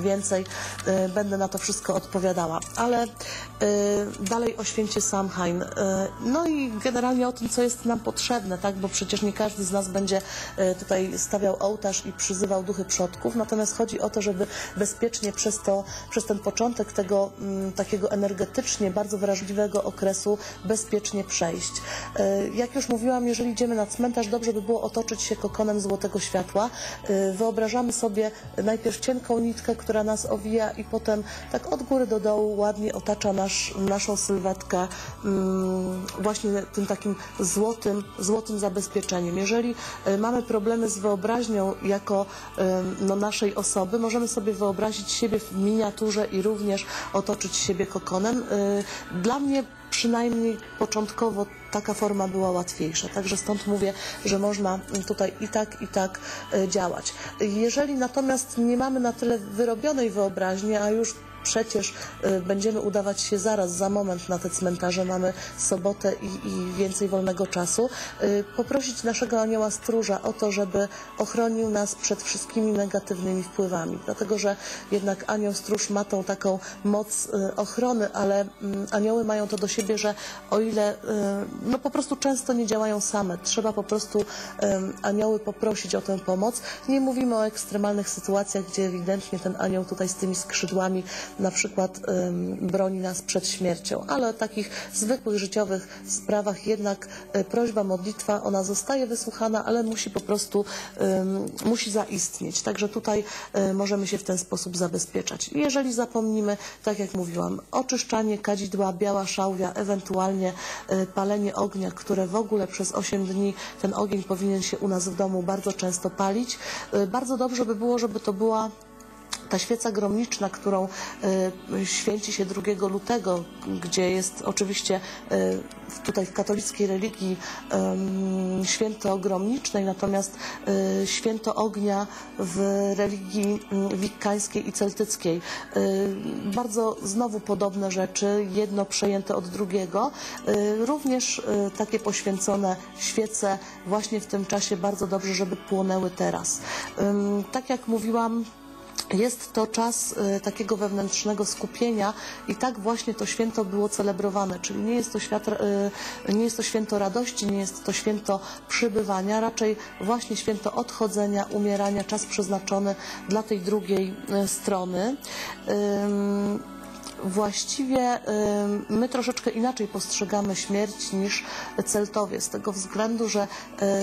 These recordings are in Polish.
więcej e, będę na to wszystko odpowiadała. Ale e, dalej o święcie Samhain. E, no i generalnie o tym, co jest nam potrzebne, tak? Bo przecież nie każdy z nas będzie tutaj stawiał ołtarz i przyzywał duchy przodków. Natomiast chodzi o to, żeby bezpiecznie przez to, przez ten początek tego mm, takiego energetycznie bardzo wrażliwego okresu bezpiecznie przejść. Jak już mówiłam, jeżeli idziemy na cmentarz, dobrze by było otoczyć się kokonem złotego światła. Wyobrażamy sobie najpierw cienką nitkę, która nas owija i potem tak od góry do dołu ładnie otacza nasz, naszą sylwetkę mm, właśnie tym takim złotym, złotym zabezpieczeniem. Jeżeli e, mamy problemy z wyobraźnią jako e, no, naszej osoby, możemy sobie wyobrazić siebie w miniaturze i również otoczyć siebie kokonem. E, Dla mnie przynajmniej początkowo taka forma była łatwiejsza. Także stąd mówię, że można tutaj i tak, i tak e, działać. Jeżeli natomiast nie mamy na tyle wyrobionej wyobraźni, a już przecież e, będziemy udawać się zaraz, za moment na te cmentarze, mamy sobotę i, i więcej wolnego czasu, e, poprosić naszego anioła stróża o to, żeby ochronił nas przed wszystkimi negatywnymi wpływami. Dlatego, że jednak anioł stróż ma tą taką moc e, ochrony, ale mm, anioły mają to do siebie, że o ile no po prostu często nie działają same, trzeba po prostu anioły poprosić o tę pomoc. Nie mówimy o ekstremalnych sytuacjach, gdzie ewidentnie ten anioł tutaj z tymi skrzydłami na przykład broni nas przed śmiercią, ale o takich zwykłych życiowych sprawach jednak e, prośba, modlitwa, ona zostaje wysłuchana, ale musi po prostu musi zaistnieć. Także tutaj e, możemy się w ten sposób zabezpieczać. Jeżeli zapomnimy, tak jak mówiłam, oczyszczanie kadzidła, biała szałwia, ewentualnie e, palenie ognia, które w ogóle przez 8 dni ten ogień powinien się u nas w domu bardzo często palić. Bardzo dobrze by było, żeby to była ta świeca gromniczna, którą e, święci się 2 lutego, gdzie jest oczywiście e, tutaj w katolickiej religii święto gromnicznej, natomiast e, święto ognia w religii wikkańskiej i celtyckiej. Bardzo znowu podobne rzeczy, jedno przejęte od drugiego. Również takie poświęcone świece właśnie w tym czasie bardzo dobrze, żeby płonęły teraz. Tak jak mówiłam, jest to czas e, takiego wewnętrznego skupienia i tak właśnie to święto było celebrowane, czyli nie jest to, świat, e, nie jest to święto radości, nie jest to święto przybywania, raczej właśnie święto odchodzenia, umierania, czas przeznaczony dla tej drugiej e, strony. Właściwie ym, my troszeczkę inaczej postrzegamy śmierć niż Celtowie, z tego względu, że y,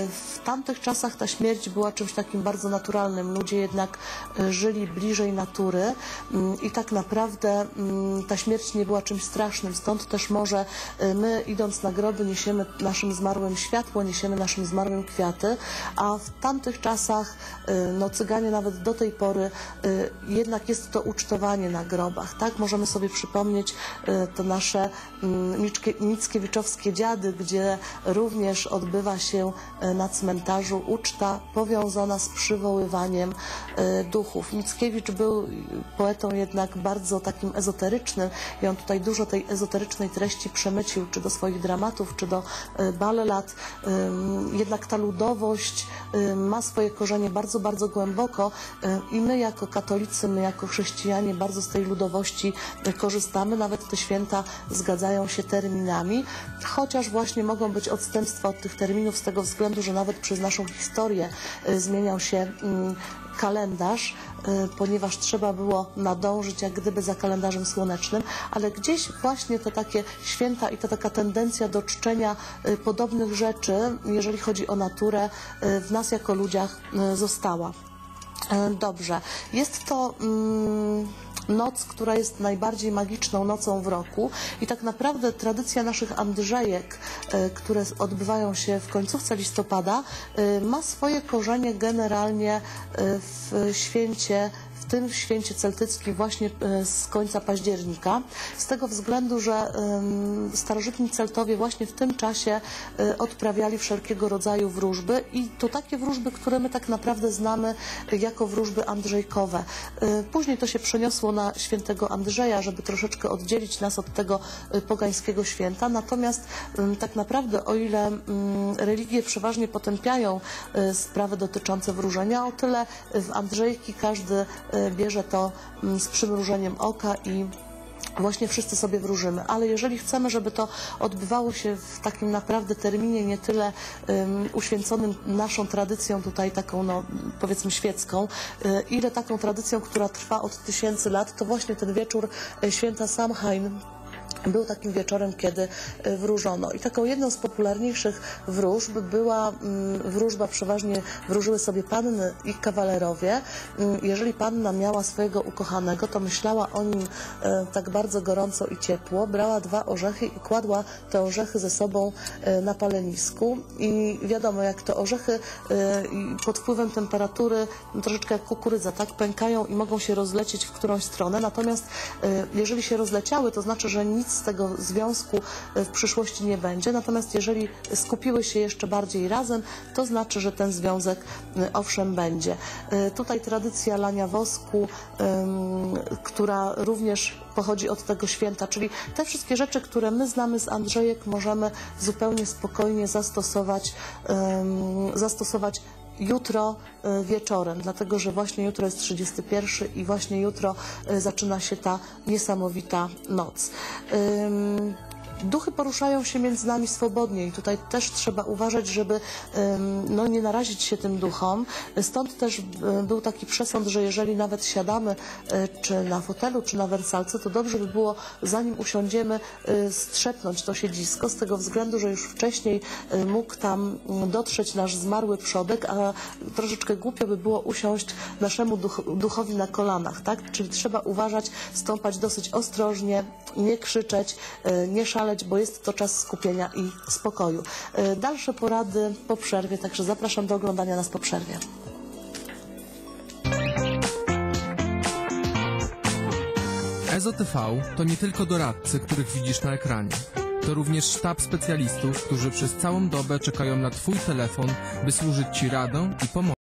w tamtych czasach ta śmierć była czymś takim bardzo naturalnym. Ludzie jednak y, żyli bliżej natury ym, i tak naprawdę ym, ta śmierć nie była czymś strasznym. Stąd też może y, my idąc na groby niesiemy naszym zmarłym światło, niesiemy naszym zmarłym kwiaty, a w tamtych czasach y, no, cyganie nawet do tej pory y, jednak jest to ucztowanie na grobach. Tak możemy sobie przypomnieć y, to nasze mm, Mickie- Mickiewiczowskie dziady, gdzie również odbywa się y, na cmentarzu uczta powiązana z przywoływaniem y, duchów. Mickiewicz był poetą jednak bardzo takim ezoterycznym i on tutaj dużo tej ezoterycznej treści przemycił, czy do swoich dramatów, czy do. Ym, Jednak ta ludowość ma swoje korzenie bardzo, bardzo głęboko i my jako katolicy, my jako chrześcijanie bardzo z tej ludowości korzystamy. Nawet te święta zgadzają się terminami, chociaż właśnie mogą być odstępstwa od tych terminów z tego względu, że nawet przez naszą historię y, zmieniał się mm, kalendarz, y, ponieważ trzeba było nadążyć jak gdyby za kalendarzem słonecznym, ale gdzieś właśnie te takie święta i ta taka tendencja do czczenia y, podobnych rzeczy, jeżeli chodzi o naturę, w nas jako ludziach została. Dobrze. Jest to mm, noc, która jest najbardziej magiczną nocą w roku. I tak naprawdę tradycja naszych Andrzejek, e, które odbywają się w końcówce listopada, e, ma swoje korzenie generalnie e, w święcie w tym święcie celtyckim właśnie e, z końca października, z tego względu, że starożytni Celtowie właśnie w tym czasie e, odprawiali wszelkiego rodzaju wróżby i to takie wróżby, które my tak naprawdę znamy jako wróżby andrzejkowe. E, Później to się przeniosło na świętego Andrzeja, żeby troszeczkę oddzielić nas od tego pogańskiego święta, natomiast tak naprawdę o ile religie przeważnie potępiają sprawy dotyczące wróżenia, o tyle w Andrzejki każdy bierze to mm, z przymrużeniem oka i Właśnie wszyscy sobie wróżymy, ale jeżeli chcemy, żeby to odbywało się w takim naprawdę terminie nie tyle um, uświęconym naszą tradycją tutaj taką, no powiedzmy świecką, y, ile taką tradycją, która trwa od tysięcy lat, to właśnie ten wieczór y, święta Samhain był takim wieczorem, kiedy y, wróżono. I taką jedną z popularniejszych wróżb była mm, wróżba, przeważnie wróżyły sobie panny i kawalerowie. Mm, Jeżeli panna miała swojego ukochanego, to myślała o nim e, tak bardzo gorąco i ciepło, brała dwa orzechy i kładła te orzechy ze sobą e, na palenisku. I wiadomo, jak to orzechy pod wpływem temperatury, troszeczkę jak kukurydza, tak pękają i mogą się rozlecieć w którąś stronę. Natomiast jeżeli się rozleciały, to znaczy, że nic z tego związku e, w przyszłości nie będzie. Natomiast jeżeli skupiły się jeszcze bardziej razem, to znaczy, że ten związek e, owszem będzie. E, Tutaj tradycja lania wosku, która również pochodzi od tego święta, czyli te wszystkie rzeczy, które my znamy z Andrzejek, możemy zupełnie spokojnie zastosować, zastosować jutro e, wieczorem, dlatego że właśnie jutro jest 31 i właśnie jutro e, zaczyna się ta niesamowita noc. Duchy poruszają się między nami swobodnie i tutaj też trzeba uważać, żeby no, nie narazić się tym duchom. Stąd też był taki przesąd, że jeżeli nawet siadamy y, czy na fotelu, czy na wersalce, to dobrze by było, zanim usiądziemy, y, strzepnąć to siedzisko, z tego względu, że już wcześniej y, mógł tam mm, dotrzeć nasz zmarły przodek, a troszeczkę głupio by było usiąść naszemu duch, duchowi na kolanach, tak? Czyli trzeba uważać, stąpać dosyć ostrożnie, nie krzyczeć, nie szaleć, bo jest to czas skupienia i spokoju. Y, Dalsze porady po przerwie, także zapraszam do oglądania nas po przerwie. EZOTV to nie tylko doradcy, których widzisz na ekranie. To również sztab specjalistów, którzy przez całą dobę czekają na Twój telefon, by służyć Ci radą i pomocą.